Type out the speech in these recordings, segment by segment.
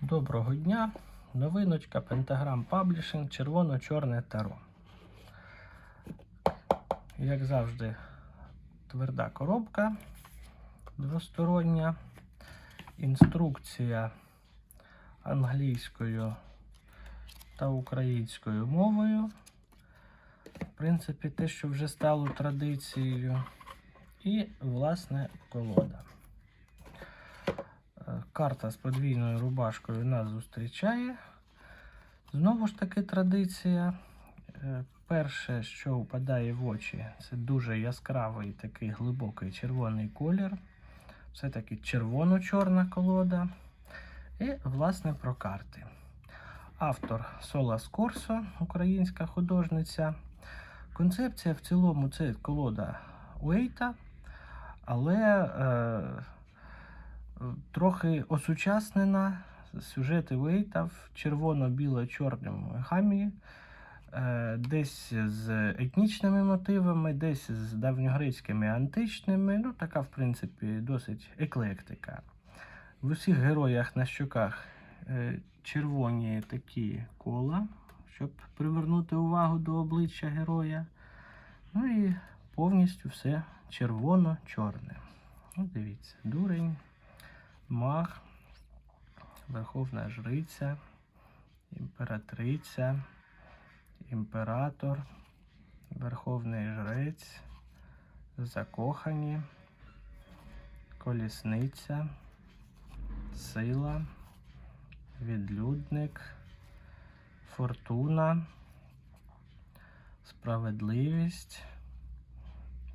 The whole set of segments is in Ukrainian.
Доброго дня! Новиночка Pentagram Publishing червоно-чорне таро. Як завжди, тверда коробка двостороння, інструкція англійською та українською мовою. В принципі, те, що вже стало традицією. І, власне, колода. Карта з подвійною рубашкою нас зустрічає. Знову ж таки, традиція. Е, Перше, що впадає в очі, це дуже яскравий такий глибокий червоний колір. Все-таки червоно-чорна колода. І, власне, про карти. Автор Сола Скорсо, українська художниця. Концепція в цілому це колода Уейта, але е, трохи осучаснена. Сюжети Уейта в червоно-біло-чорному гамі, е, десь з етнічними мотивами, десь з давньогрецькими античними. Ну, така, в принципі, досить еклектика. В усіх героях на щоках е, червоні такі кола, щоб привернути увагу до обличчя героя. Ну і повністю все червоно-чорне. Ну, дивіться, дурень, маг, верховна жриця, імператриця, імператор, верховний жрець, закохані, колісниця, сила, відлюдник, фортуна, справедливість,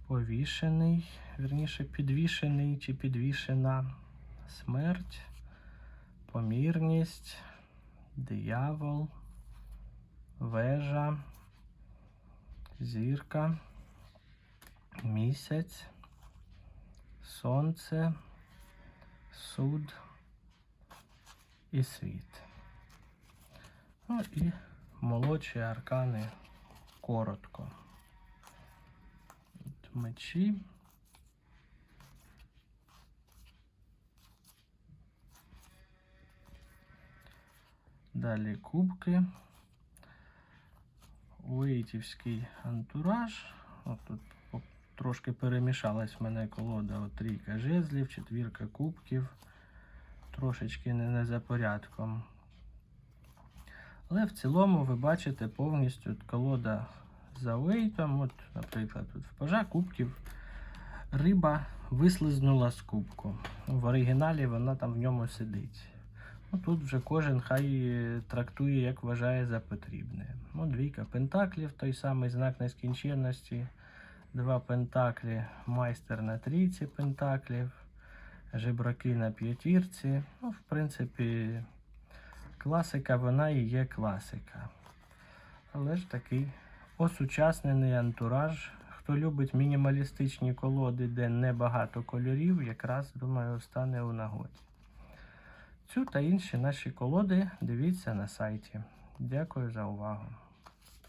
повішений, вірніше підвішений чи підвішена, смерть, помірність, диявол, вежа, зірка, місяць, сонце, суд і світ. Ну і молодші аркани коротко. От Мечі. Далі кубки. Уейтівський антураж. От тут трошки перемішалась в мене колода. От трійка жезлів, четвірка кубків. Трошечки не, за порядком. Але в цілому ви бачите повністю колода за вейтом. От, наприклад, тут в пажа кубків риба вислизнула з кубку. В оригіналі вона там в ньому сидить. Ну, тут вже кожен хай е, трактує, як вважає за потрібне. Ну, двійка пентаклів, той самий знак нескінченності. Два пентаклі, майстер на трійці пентаклів, жебраки на п'ятірці. Ну, в принципі, класика вона і є класика. Але ж такий осучаснений антураж. Хто любить мінімалістичні колоди, де небагато кольорів, якраз, думаю, стане у нагоді. Цю та інші наші колоди дивіться на сайті. Дякую за увагу.